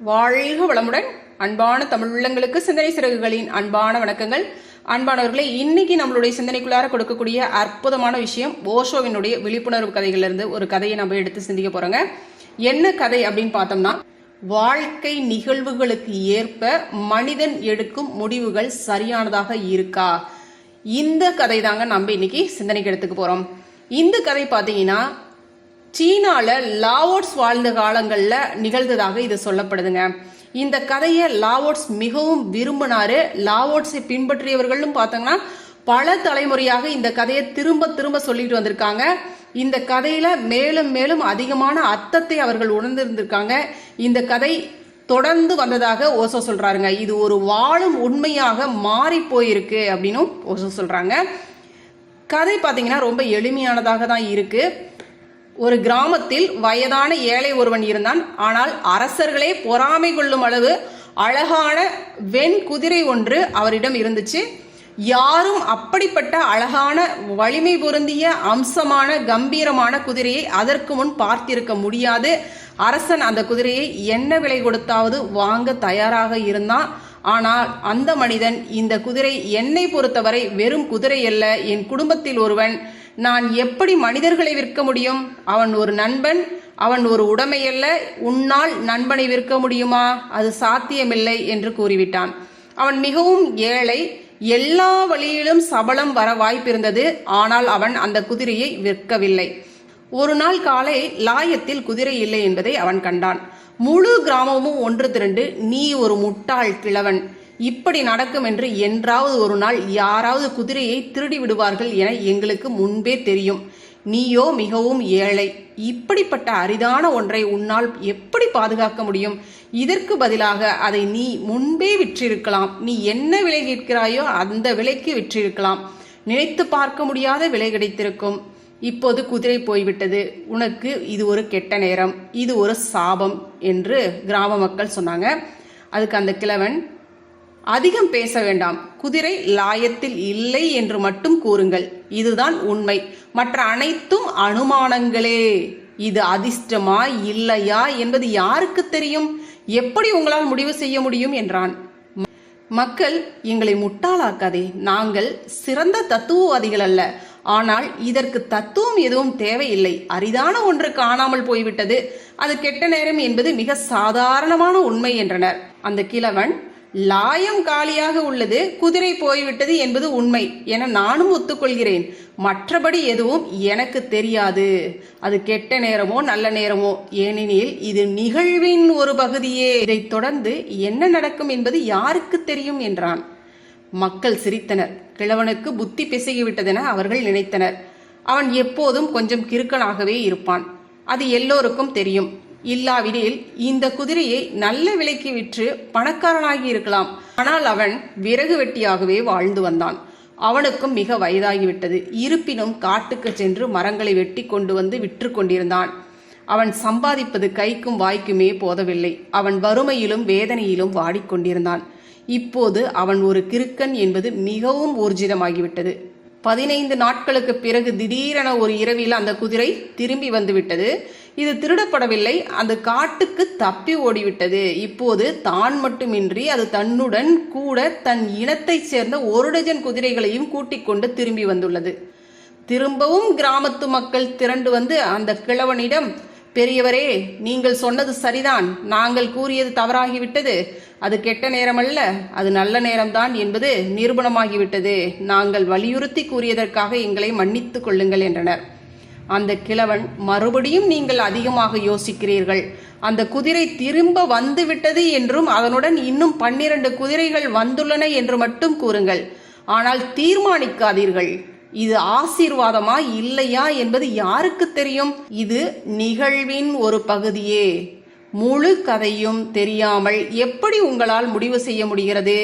வாழ்க வளமுடன் அன்பான தமிழ் உள்ளங்களுக்கு சிந்தனை சிறகுகளின் அன்பான வணக்கங்கள். அன்பானவர்களே இன்னைக்கு நம்மளுடைய சிந்தனைக்குள்ளார கொடுக்கக்கூடிய அற்புதமான விஷயம் ஓஷோவினுடைய விழிப்புணர்வு கதைகளிலிருந்து ஒரு கதையை நம்ம எடுத்து சிந்திக்க போறோங்க. என்ன கதை அப்படின்னு பார்த்தோம்னா வாழ்க்கை நிகழ்வுகளுக்கு ஏற்ப மனிதன் எடுக்கும் முடிவுகள் சரியானதாக இருக்கா? இந்த கதை தாங்க நம்ம இன்னைக்கு சிந்தனைக்கு எடுத்துக்க போறோம். இந்த கதை பார்த்தீங்கன்னா சீனால லாவோட்ஸ் வாழ்ந்த காலங்களில் நிகழ்ந்ததாக இது சொல்லப்படுதுங்க. இந்த கதையை லாவோட்ஸ் மிகவும் விரும்பினாரு. லாவோட்ஸை பின்பற்றியவர்களும் பார்த்தோங்கன்னா பல தலைமுறையாக இந்த கதையை திரும்ப திரும்ப சொல்லிட்டு வந்திருக்காங்க. இந்த கதையில மேலும் மேலும் அதிகமான அர்த்தத்தை அவர்கள் உணர்ந்திருந்திருக்காங்க. இந்த கதை தொடர்ந்து வந்ததாக ஓசோ சொல்றாருங்க. இது ஒரு வாழும் உண்மையாக மாறி போயிருக்கு அப்படின்னும் ஓசோ சொல்றாங்க. கதை பார்த்தீங்கன்னா ரொம்ப எளிமையானதாக தான் இருக்குது ஒரு கிராமத்தில் வயதான ஏழை ஒருவன் இருந்தான். ஆனால் அரசர்களே பொறாமை கொள்ளும் அளவு அழகான வெண் குதிரை ஒன்று அவரிடம் இருந்துச்சு. யாரும் அப்படிப்பட்ட அழகான வலிமை பொருந்திய அம்சமான கம்பீரமான குதிரையை அதற்கு முன் பார்த்திருக்க முடியாது. அரசன் அந்த குதிரையை என்ன விலை கொடுத்தாவது வாங்க தயாராக இருந்தான். ஆனால் அந்த மனிதன் இந்த குதிரை என்னை பொறுத்தவரை வெறும் குதிரை அல்ல. என் குடும்பத்தில் ஒருவன் நான் எப்படி மனிதர்களை விற்க முடியும்? அவன் ஒரு நண்பன் அவன் ஒரு உடைமையல்ல உன்னால் நண்பனை விற்க முடியுமா? அது சாத்தியமில்லை என்று கூறிவிட்டான். அவன் மிகவும் ஏழை எல்லா வழியிலும் சபலம் வர வாய்ப்பிருந்தது ஆனால் அவன் அந்த குதிரையை விற்கவில்லை. ஒரு நாள் காலை லாயத்தில் குதிரை இல்லை என்பதை அவன் கண்டான். முழு கிராமமும் ஒன்று திரண்டு நீ ஒரு முட்டாள் கிழவன். இப்படி நடக்கும் என்று என்றாவது ஒரு நாள் யாராவது குதிரையை திருடி விடுவார்கள் என எங்களுக்கு முன்பே தெரியும். நீயோ மிகவும் ஏழை. இப்படிப்பட்ட அரிதான ஒன்றை உன்னால் எப்படி பாதுகாக்க முடியும்? இதற்கு பதிலாக அதை நீ முன்பே விற்றிருக்கலாம். நீ என்ன விலை கேட்கிறாயோ அந்த விலைக்கு விற்றிருக்கலாம். நினைத்து பார்க்க முடியாத விலை கிடைத்திருக்கும். இப்போது குதிரை போய்விட்டது. உனக்கு இது ஒரு கெட்ட நேரம். இது ஒரு சாபம் என்று கிராம மக்கள் சொன்னாங்க. அதுக்கு அந்த கிழவன் அதிகம் பேச வேண்டாம். குதிரை லாயத்தில் இல்லை என்று மட்டும் கூறுங்கள். இதுதான் உண்மை. மற்ற அனைத்தும் அனுமானங்களே. இது அதிர்ஷ்டமா இல்லையா என்பது யாருக்கு தெரியும்? எப்படி உங்களால் முடிவு செய்ய முடியும் என்றான். மக்கள் எங்களை முட்டாளாக்காதே. நாங்கள் சிறந்த தத்துவவாதிகள் அல்ல. ஆனால் இதற்கு தத்துவம் எதுவும் தேவையில்லை. அரிதான ஒன்று காணாமல் போய்விட்டது. அது கெட்ட நேரம் என்பது மிக சாதாரணமான உண்மை என்றனர். அந்த கிழவன் லாயம் காலியாக உள்ளது குதிரை போய்விட்டது என்பது உண்மை என நானும் ஒத்துக்கொள்கிறேன். மற்றபடி எதுவும் எனக்கு தெரியாது. அது கெட்ட நேரமோ நல்ல நேரமோ ஏனெனில் இது நிகழ்வின் ஒரு பகுதியே. இதைத் தொடர்ந்து என்ன நடக்கும் என்பது யாருக்கு தெரியும் என்றான். மக்கள் சிரித்தனர். கிழவனுக்கு புத்தி பிசகிவிட்டதென அவர்கள் நினைத்தனர். அவன் எப்போதும் கொஞ்சம் கிறுக்கனாகவே இருப்பான். அது எல்லோருக்கும் தெரியும். இல்லாவிடில் இந்த குதிரையை நல்ல விலைக்கு விற்று பணக்காரனாகி இருக்கலாம். ஆனால் அவன் விறகு வெட்டியாகவே வாழ்ந்து வந்தான். அவனுக்கும் மிக வயதாகிவிட்டது. இருப்பினும் காட்டுக்கு சென்று மரங்களை வெட்டி கொண்டு வந்து விற்று கொண்டிருந்தான். அவன் சம்பாதிப்பது கைக்கும் வாய்க்குமே போதவில்லை. அவன் வறுமையிலும் வேதனையிலும் வாடிக்கொண்டிருந்தான் இப்போது அவன் ஒரு கிறுக்கன் என்பது மிகவும் ஊர்ஜிதமாகிவிட்டது. பதினைந்து நாட்களுக்கு பிறகு திடீரென ஒரு இரவில் அந்த குதிரை திரும்பி வந்துவிட்டது. இது திருடப்படவில்லை. அந்த காட்டுக்கு தப்பி ஓடிவிட்டது. இப்போது தான் மட்டுமின்றி அது தன்னுடன் கூட தன் இனத்தைச் சேர்ந்த ஒரு டஜன் குதிரைகளையும் கூட்டிக் கொண்டு திரும்பி வந்துள்ளது. திரும்பவும் கிராமத்து மக்கள் திரண்டு வந்து அந்த கிழவனிடம் பெரியவரே நீங்கள் சொன்னது சரிதான். நாங்கள் கூறியது தவறாகிவிட்டது. அது கெட்ட நேரமல்ல. அது நல்ல நேரம்தான் என்பது நிரூபணமாகிவிட்டது. நாங்கள் வலியுறுத்தி கூறியதற்காக எங்களை மன்னித்துக் கொள்ளுங்கள் என்றனர். அந்த கிழவன் மறுபடியும் நீங்கள் அதிகமாக யோசிக்கிறீர்கள். அந்த குதிரை திரும்ப வந்துவிட்டது என்றும் அதனுடன் இன்னும் பன்னிரண்டு குதிரைகள் வந்துள்ளன என்று மட்டும் கூறுங்கள். ஆனால் தீர்மானிக்காதீர்கள். இது ஆசீர்வாதமா இல்லையா என்பது யாருக்கு தெரியும்? இது நிகழ்வின் ஒரு பகுதியே. முழு கதையும் தெரியாமல் எப்படி உங்களால் முடிவு செய்ய முடிகிறது?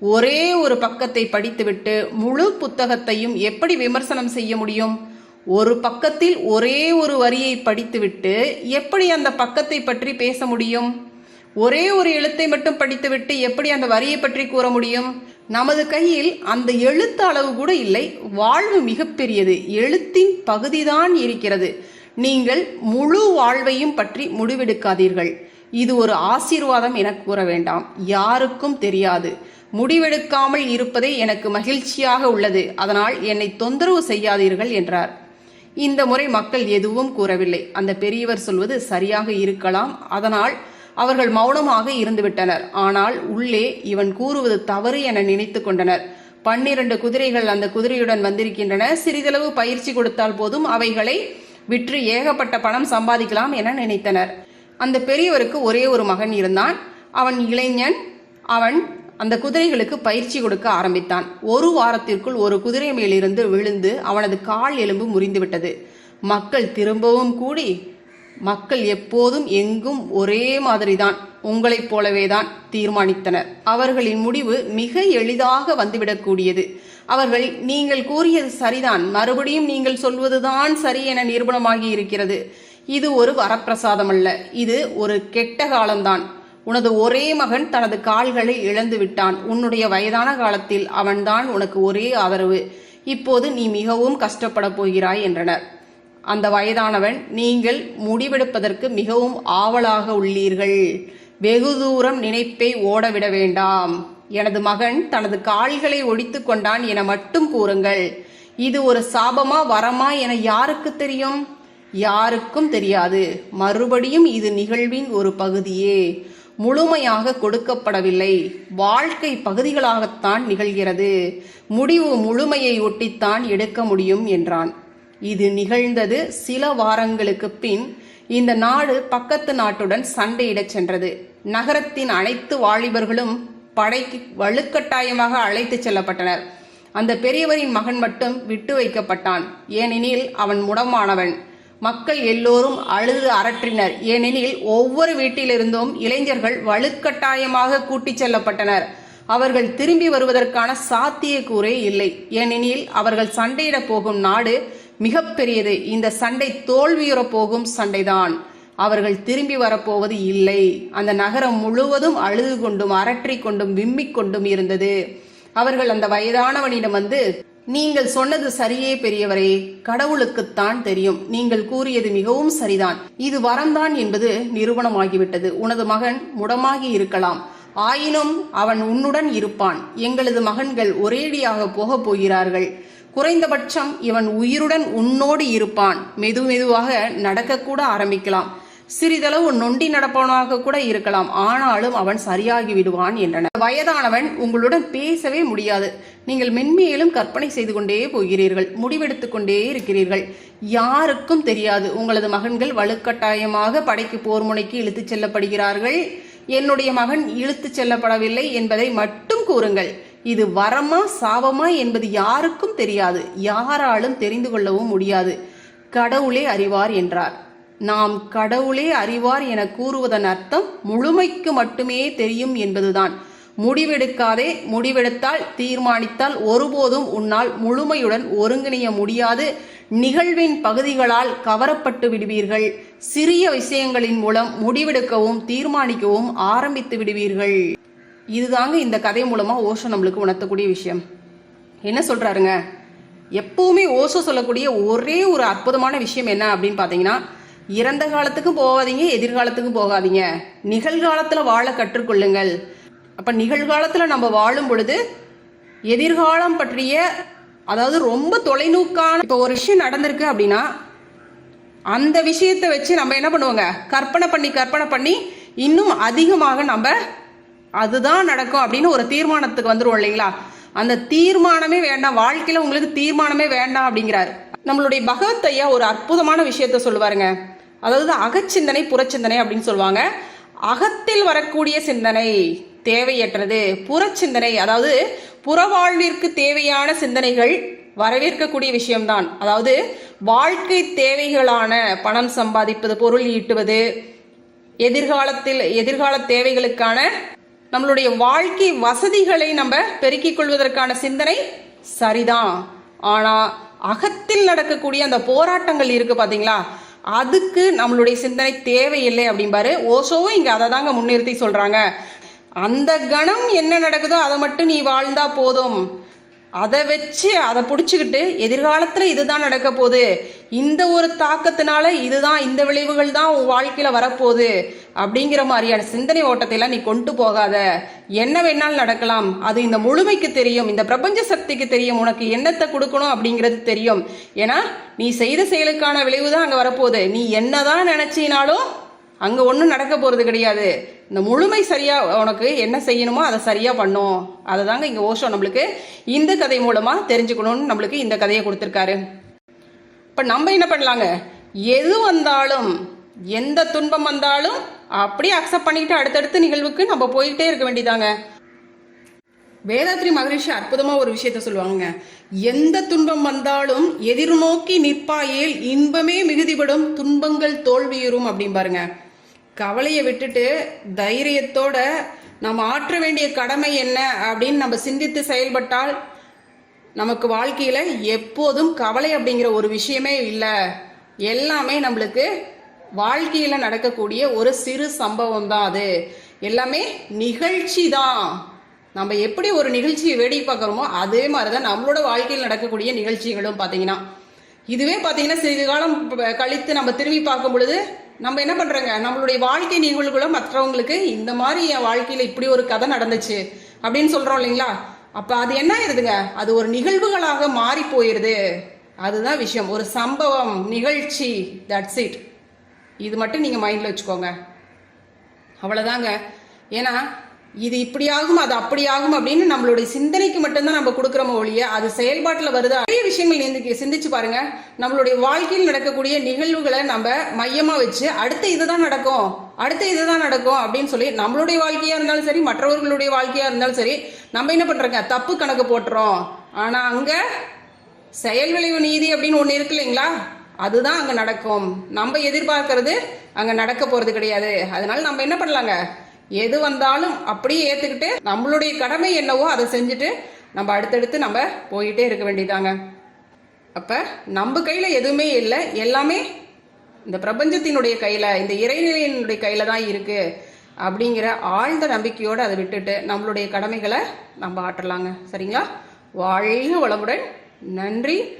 ஒரே ஒரு பக்கத்தை படித்துவிட்டு முழு புத்தகத்தையும் எப்படி விமர்சனம் செய்ய முடியும்? ஒரு பக்கத்தில் ஒரே ஒரு வரியை படித்துவிட்டு எப்படி அந்த பக்கத்தை பற்றி பேச முடியும்? ஒரே ஒரு எழுத்தை மட்டும் படித்துவிட்டு எப்படி அந்த வரியை பற்றி கூற முடியும்? நமது கையில் அந்த எழுத்து அளவு கூட இல்லை. வாழ்வு மிகப்பெரியது. எழுத்தின் பகுதிதான் இருக்கிறது. நீங்கள் முழு வாழ்வையும் பற்றி முடிவெடுக்காதீர்கள். இது ஒரு ஆசீர்வாதம் என கூற வேண்டாம். யாருக்கும் தெரியாது. முடிவெடுக்காமல் இருப்பதே எனக்கு மகிழ்ச்சியாக உள்ளது. அதனால் என்னை தொந்தரவு செய்யாதீர்கள் என்றார். இந்த முறை மக்கள் எதுவும் கூறவில்லை. அந்த பெரியவர் சொல்வது சரியாக இருக்கலாம். அதனால் அவர்கள் மௌனமாக இருந்துவிட்டனர். ஆனால் உள்ளே இவன் கூறுவது தவறு என நினைத்து கொண்டனர். பன்னிரண்டு குதிரைகள் அந்த குதிரையுடன் வந்திருக்கின்றன. சிறிதளவு பயிற்சி கொடுத்தால் போதும் அவைகளை விற்று ஏகப்பட்ட பணம் சம்பாதிக்கலாம் என நினைத்தனர். அந்த பெரியவருக்கு ஒரே ஒரு மகன் இருந்தான். அவன் இளைஞன் அவன் அந்த குதிரைகளுக்கு பயிற்சி கொடுக்க ஆரம்பித்தான். ஒரு வாரத்திற்குள் ஒரு குதிரை மேலிருந்து விழுந்து அவனது கால் எலும்பு முறிந்துவிட்டது மக்கள் திரும்பவும் கூடி மக்கள் எப்போதும் எங்கும் ஒரே மாதிரிதான் உங்களைப் போலவே தான் தீர்மானித்தனர். அவர்களின் முடிவு மிக எளிதாக வந்துவிடக்கூடியது. அவர்கள் நீங்கள் கூறியது சரிதான் மறுபடியும் நீங்கள் சொல்வதுதான் சரி என நிரூபணமாகி இருக்கிறது. இது ஒரு வரப்பிரசாதம் அல்ல இது ஒரு கெட்ட காலம்தான். உனது ஒரே மகன் தனது கால்களை இழந்து விட்டான். உன்னுடைய வயதான காலத்தில் அவன்தான் உனக்கு ஒரே ஆதரவு. இப்போது நீ மிகவும் கஷ்டப்பட போகிறாய் என்றனர். அந்த வயதானவன் நீங்கள் முடிவெடுப்பதற்கு மிகவும் ஆவலாக உள்ளீர்கள். வெகு தூரம் நினைப்பை ஓடவிட வேண்டாம். எனது மகன் தனது கால்களை ஒடித்து கொண்டான் என மட்டும் கூறுங்கள். இது ஒரு சாபமா வரமா என யாருக்கு தெரியும்? யாருக்கும் தெரியாது. மறுபடியும் இது நிகழ்வின் ஒரு பகுதியே. முழுமையாக கொடுக்கப்படவில்லை. வாழ்க்கை பகுதிகளாகத்தான் நிகழ்கிறது. முடிவு முழுமையை ஒட்டித்தான் எடுக்க முடியும் என்றான். இது நிகழ்ந்தது சில வாரங்களுக்கு பின் இந்த நாடு பக்கத்து நாட்டுடன் சண்டையிடச் சென்றது. நகரத்தின் அனைத்து வாலிபர்களும் படைக்கு வலுக்கட்டாயமாக அழைத்துச் செல்லப்பட்டனர். அந்த பெரியவரின் மகன் மட்டும் விட்டு வைக்கப்பட்டான். ஏனெனில் அவன் முடமானவன். மக்கள் எல்லோரும் அழுது அரற்றினர். ஏனெனில் ஒவ்வொரு வீட்டிலிருந்தும் இளைஞர்கள் வலுக்கட்டாயமாக கூட்டிச் செல்லப்பட்டனர். அவர்கள் திரும்பி வருவதற்கான சாத்தியக்கூறே இல்லை. ஏனெனில் அவர்கள் சண்டையிடப் போகும் நாடு மிகப்பெரியது இந்த சண்டை தோல்வியுற போகும் சண்டைதான். அவர்கள் திரும்பி வரப்போவது இல்லை. அந்த நகரம் முழுவதும் அழுது கொண்டும் அரற்றிக் கொண்டும் விம்மிக் கொண்டும் இருந்தது. அவர்கள் அந்த வயதானவனிடம் வந்து நீங்கள் சொன்னது சரியே பெரியவரே கடவுளுக்குத்தான் தெரியும். நீங்கள் கூறியது மிகவும் சரிதான். இது வரம்தான் என்பது நிரூபணமாகிவிட்டது. உனது மகன் முடமாகி இருக்கலாம். ஆயினும் அவன் உன்னுடன் இருப்பான். எங்களது மகன்கள் ஒரேடியாக போகப் போகிறார்கள். குறைந்தபட்சம் இவன் உயிருடன் உன்னோடு இருப்பான். மெது மெதுவாக நடக்கக்கூட ஆரம்பிக்கலாம். சிறிதளவு நொண்டி நடப்பவனாக கூட இருக்கலாம். ஆனாலும் அவன் சரியாகி விடுவான் என்றனர். வயதானவன் உங்களுடன் பேசவே முடியாது. நீங்கள் மென்மேலும் கற்பனை செய்து கொண்டே போகிறீர்கள். முடிவெடுத்து கொண்டே இருக்கிறீர்கள். யாருக்கும் தெரியாது. உங்களது மகன்கள் வலுக்கட்டாயமாக படைக்கு போர் முனைக்கு இழுத்துச் செல்லப்படுகிறார்கள். என்னுடைய மகன் இழுத்துச் செல்லப்படவில்லை என்பதை மட்டும் கூறுங்கள். இது வரமா சாபமா என்பது யாருக்கும் தெரியாது. யாராலும் தெரிந்து கொள்ளவும் முடியாது. கடவுளே அறிவார் என்றார். நாம் கடவுளே அறிவார் என கூறுவதன் அர்த்தம் முழுமைக்கு மட்டுமே தெரியும் என்பதுதான். முடிவெடுக்காதே முடிவெடுத்தால் தீர்மானித்தால் ஒருபோதும் உன்னால் முழுமையுடன் ஒருங்கிணைய முடியாது. நிகழ்வின் பகுதிகளால் கவரப்பட்டு விடுவீர்கள். சிறிய விஷயங்களின் மூலம் முடிவெடுக்கவும் தீர்மானிக்கவும் ஆரம்பித்து விடுவீர்கள். இதுதாங்க இந்த கதை மூலமா ஓஷோ நம்மளுக்கு உணர்த்தக்கூடிய விஷயம். என்ன சொல்றாருங்க? எப்பவுமே ஓஷோ சொல்லக்கூடிய ஒரே ஒரு அற்புதமான விஷயம் என்ன அப்படின்னு பார்த்தீங்கன்னா இறந்த காலத்துக்கும் போகாதீங்க எதிர்காலத்துக்கும் போகாதீங்க. நிகழ்காலத்தில் வாழ கற்றுக்கொள்ளுங்கள். அப்போ நிகழ்காலத்தில் நம்ம வாழும் பொழுது எதிர்காலம் பற்றிய அதாவது ரொம்ப தொலைநோக்கான இப்போ ஒரு விஷயம் நடந்திருக்கு அப்படின்னா அந்த விஷயத்தை வச்சு நம்ம என்ன பண்ணுவோங்க? கற்பனை பண்ணி கற்பனை பண்ணி இன்னும் அதிகமாக நம்ம அதுதான் நடக்கும் அப்படின்னு ஒரு தீர்மானத்துக்கு வந்துருவோம் இல்லைங்களா? அந்த தீர்மானமே வேண்டாம் வாழ்க்கையில் உங்களுக்கு தீர்மானமே வேண்டாம் அப்படிங்கிறாரு. நம்மளுடைய பகவத் ஐயா ஒரு அற்புதமான விஷயத்த சொல்லுவாருங்க. அதாவது அகச்சிந்தனை புறச்சிந்தனை அப்படின்னு சொல்லுவாங்க. அகத்தில் வரக்கூடிய சிந்தனை தேவையற்றது. புறச்சிந்தனை அதாவது புறவாழ்விற்கு தேவையான சிந்தனைகள் வரவேற்கக்கூடிய விஷயம்தான். அதாவது வாழ்க்கை தேவைகளான பணம் சம்பாதிப்பது பொருள் ஈட்டுவது எதிர்காலத்தில் எதிர்கால தேவைகளுக்கான நம்மளுடைய வாழ்க்கை வசதிகளை நம்ம பெருக்கிக் கொள்வதற்கான சிந்தனை சரிதான். ஆனால் அகத்தில் நடக்கக்கூடிய அந்த போராட்டங்கள் இருக்கு பார்த்தீங்களா அதுக்கு நம்மளுடைய சிந்தனை தேவையில்லை அப்படிம்பாரு. ஓசோவும் இங்க அதை தாங்க முன்னிறுத்தி சொல்றாங்க. அந்த கணம் என்ன நடக்குதோ அதை மட்டும் நீ வாழ்ந்தா போதும். அதை வச்சு அதை பிடிச்சிக்கிட்டு எதிர்காலத்தில் இதுதான் நடக்க போகுது இந்த ஒரு தாக்கத்தினால இதுதான் இந்த விளைவுகள் தான் உன் வாழ்க்கையில் வரப்போகுது அப்படிங்கிற மாதிரியான சிந்தனை ஓட்டத்தை எல்லாம் நீ கொண்டு போகாத. என்ன வேணாலும் நடக்கலாம். அது இந்த முழுமைக்கு தெரியும். இந்த பிரபஞ்ச சக்திக்கு தெரியும். உனக்கு என்னத்தை கொடுக்கணும் அப்படிங்கிறது தெரியும். ஏன்னா நீ செய்த செயலுக்கான விளைவு தான் அங்கே வரப்போகுது. நீ என்னதான் நினைச்சினாலும் அங்கே ஒன்றும் நடக்க போகிறது கிடையாது. இந்த முழுமை சரியாக உனக்கு என்ன செய்யணுமோ அதை சரியாக பண்ணும். அதை தாங்க இங்கே ஓஷோ நம்மளுக்கு இந்த கதை மூலமாக தெரிஞ்சுக்கணும்னு நம்மளுக்கு இந்த கதையை கொடுத்துருக்காரு. இப்போ நம்ம என்ன பண்ணலாங்க? எது வந்தாலும் எந்த துன்பம் வந்தாலும் அப்படியே அக்செப்ட் பண்ணிக்கிட்டு அடுத்தடுத்த நிகழ்வுக்கு நம்ம போயிட்டே இருக்க வேண்டியதாங்க. வேதாத்ரி மகரிஷி அற்புதமாக ஒரு விஷயத்த சொல்லுவாங்க எந்த துன்பம் வந்தாலும் எதிர்நோக்கி நிற்பாயேல் இன்பமே மிகுதிப்படும் துன்பங்கள் தோல்வியுறும் அப்படின்னு பாருங்க கவலையை விட்டுட்டு தைரியத்தோட நம்ம ஆற்ற வேண்டிய கடமை என்ன அப்படின்னு நம்ம சிந்தித்து செயல்பட்டால் நமக்கு வாழ்க்கையில் எப்போதும் கவலை அப்படிங்கிற ஒரு விஷயமே இல்லை. எல்லாமே நம்மளுக்கு வாழ்க்கையில் நடக்கக்கூடிய ஒரு சிறு சம்பவம் தான் அது. எல்லாமே நிகழ்ச்சி தான். நம்ம எப்படி ஒரு நிகழ்ச்சியை வேடிக்கை பார்க்குறோமோ அதே மாதிரி தான் நம்மளோட வாழ்க்கையில் நடக்கக்கூடிய நிகழ்ச்சிகளும் பார்த்தீங்கன்னா இதுவே பார்த்தீங்கன்னா சிறிது காலம் கழித்து நம்ம திரும்பி பார்க்கும் பொழுது நம்ம என்ன பண்ணுறோங்க நம்மளுடைய வாழ்க்கை நிகழ்வுகளை மற்றவங்களுக்கு இந்த மாதிரி என் வாழ்க்கையில் இப்படி ஒரு கதை நடந்துச்சு அப்படின்னு சொல்கிறோம் இல்லைங்களா? அப்போ அது என்ன ஆயிருதுங்க? அது ஒரு நிகழ்வுகளாக மாறி போயிருது. அதுதான் விஷயம். ஒரு சம்பவம் நிகழ்ச்சி தட்ஸ் இட் இது மட்டும் நீங்கள் மைண்டில் வச்சுக்கோங்க. அவ்வளோதாங்க ஏன்னா இது இப்படி ஆகும் அது அப்படி ஆகும் அப்படின்னு நம்மளுடைய சிந்தனைக்கு மட்டும்தான் நம்ம கொடுக்குறோமோ ஒழிய அது செயல்பாட்டில் வருதா? நிறைய விஷயங்கள் நீங்க சிந்திச்சு பாருங்க. நம்மளுடைய வாழ்க்கையில் நடக்கக்கூடிய நிகழ்வுகளை நம்ம மையமாக வச்சு அடுத்த இதுதான் நடக்கும் அடுத்த இதுதான் நடக்கும் அப்படின்னு சொல்லி நம்மளுடைய வாழ்க்கையா இருந்தாலும் சரி மற்றவர்களுடைய வாழ்க்கையா இருந்தாலும் சரி நம்ம என்ன பண்ணுறோங்க தப்பு கணக்கு போட்டுறோம். ஆனா அங்க செயல் விளைவு நீதி அப்படின்னு ஒன்று இருக்கு இல்லைங்களா? அதுதான் அங்கே நடக்கும். நம்ம எதிர்பார்க்கறது அங்கே நடக்க போகிறது கிடையாது. அதனால நம்ம என்ன பண்ணலாங்க? எது வந்தாலும் அப்படியே ஏற்றுக்கிட்டு நம்மளுடைய கடமை என்னவோ அதை செஞ்சுட்டு நம்ம அடுத்தடுத்து நம்ம போயிட்டே இருக்க வேண்டியதாங்க. அப்போ நம்ம கையில் எதுவுமே இல்லை எல்லாமே இந்த பிரபஞ்சத்தினுடைய கையில் இந்த இறைநிலையினுடைய கையில் தான் இருக்குது அப்படிங்கிற ஆழ்ந்த நம்பிக்கையோடு அதை விட்டுட்டு நம்மளுடைய கடமைகளை நம்ம ஆற்றலாங்க. சரிங்களா? வாழ்க வளமுடன். நன்றி.